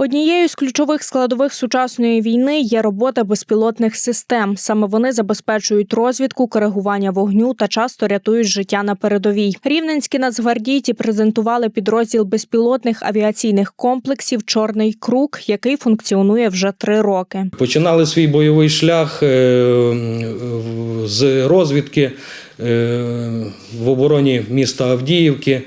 Однією з ключових складових сучасної війни є робота безпілотних систем. Саме вони забезпечують розвідку, коригування вогню та часто рятують життя на передовій. Рівненські нацгвардійці презентували підрозділ безпілотних авіаційних комплексів Чорний круг, який функціонує вже три роки. Починали свій бойовий шлях е, з розвідки е, в обороні міста Авдіївки.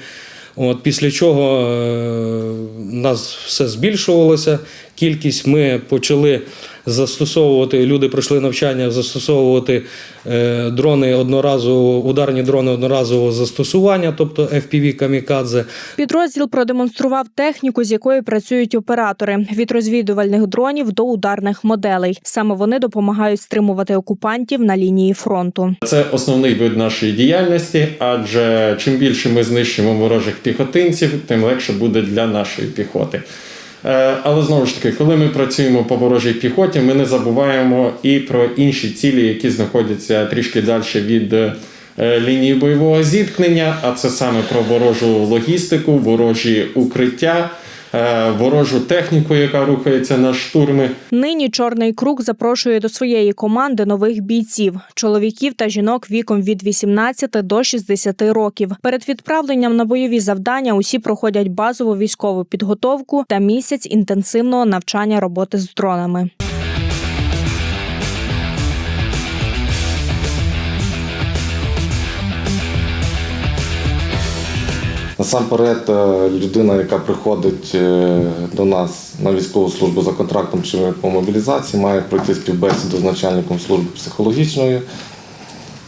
От, після чого е, нас все збільшувалося. Кількість ми почали застосовувати. Люди пройшли навчання застосовувати е, дрони одноразового, ударні дрони одноразового застосування, тобто FPV камікадзе. Підрозділ продемонстрував техніку, з якою працюють оператори від розвідувальних дронів до ударних моделей. Саме вони допомагають стримувати окупантів на лінії фронту. Це основний вид нашої діяльності, адже чим більше ми знищимо ворожих піхотинців, тим легше буде для нашої піхоти. Е, Але знову ж таки, коли ми працюємо по ворожій піхоті, ми не забуваємо і про інші цілі, які знаходяться трішки далі від е, лінії бойового зіткнення, а це саме про ворожу логістику, ворожі укриття, ворожу техніку, яка рухається на штурми. Нині чорний круг запрошує до своєї команди нових бійців чоловіків та жінок віком від 18 до 60 років. Перед відправленням на бойові завдання усі проходять базову військову підготовку та місяць інтенсивного навчання роботи з дронами. Насамперед, е, людина, яка приходить е, до нас на військову службу за контрактом чи по мобілізації, має пройти співбесіду з начальником служби психологічної,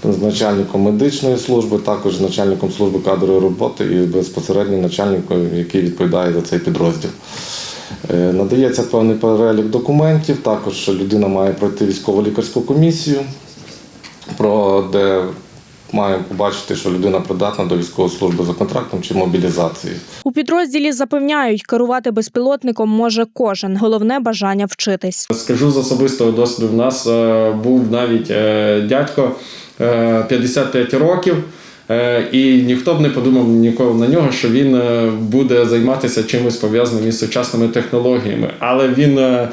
з начальником медичної служби, також з начальником служби кадрової роботи і безпосередньо начальником, який відповідає за цей підрозділ. Е, Надається певний перелік документів. Також людина має пройти військово-лікарську комісію, де маємо побачити, що людина придатна до військової служби за контрактом чи мобілізації. У підрозділі запевняють, керувати безпілотником може кожен. Головне бажання вчитись. Скажу з особистого досвіду, в нас е, був навіть е, дядько е, 55 років. Е, І ніхто б не подумав ніколи на нього, що він е, буде займатися чимось пов'язаним із сучасними технологіями. Але він е,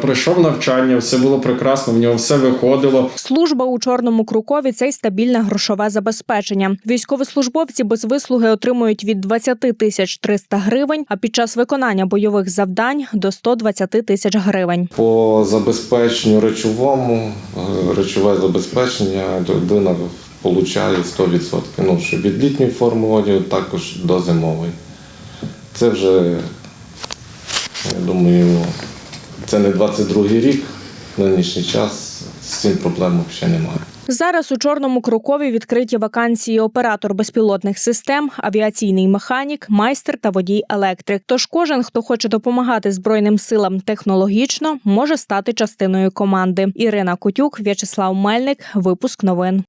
пройшов навчання, все було прекрасно, в нього все виходило. Служба у чорному крукові це й стабільне грошове забезпечення. Військовослужбовці без вислуги отримують від 20 тисяч 300 гривень, а під час виконання бойових завдань до 120 тисяч гривень. По забезпеченню речовому, речове забезпечення людина отримує 100%. Ну, що від літньої форми одягу, також до зимової. Це вже, я думаю, це не 22-й рік, нинішній час з цим проблем взагалі немає. Зараз у чорному крукові відкриті вакансії оператор безпілотних систем, авіаційний механік, майстер та водій електрик. Тож кожен, хто хоче допомагати збройним силам технологічно, може стати частиною команди. Ірина Кутюк, В'ячеслав Мельник. Випуск новин.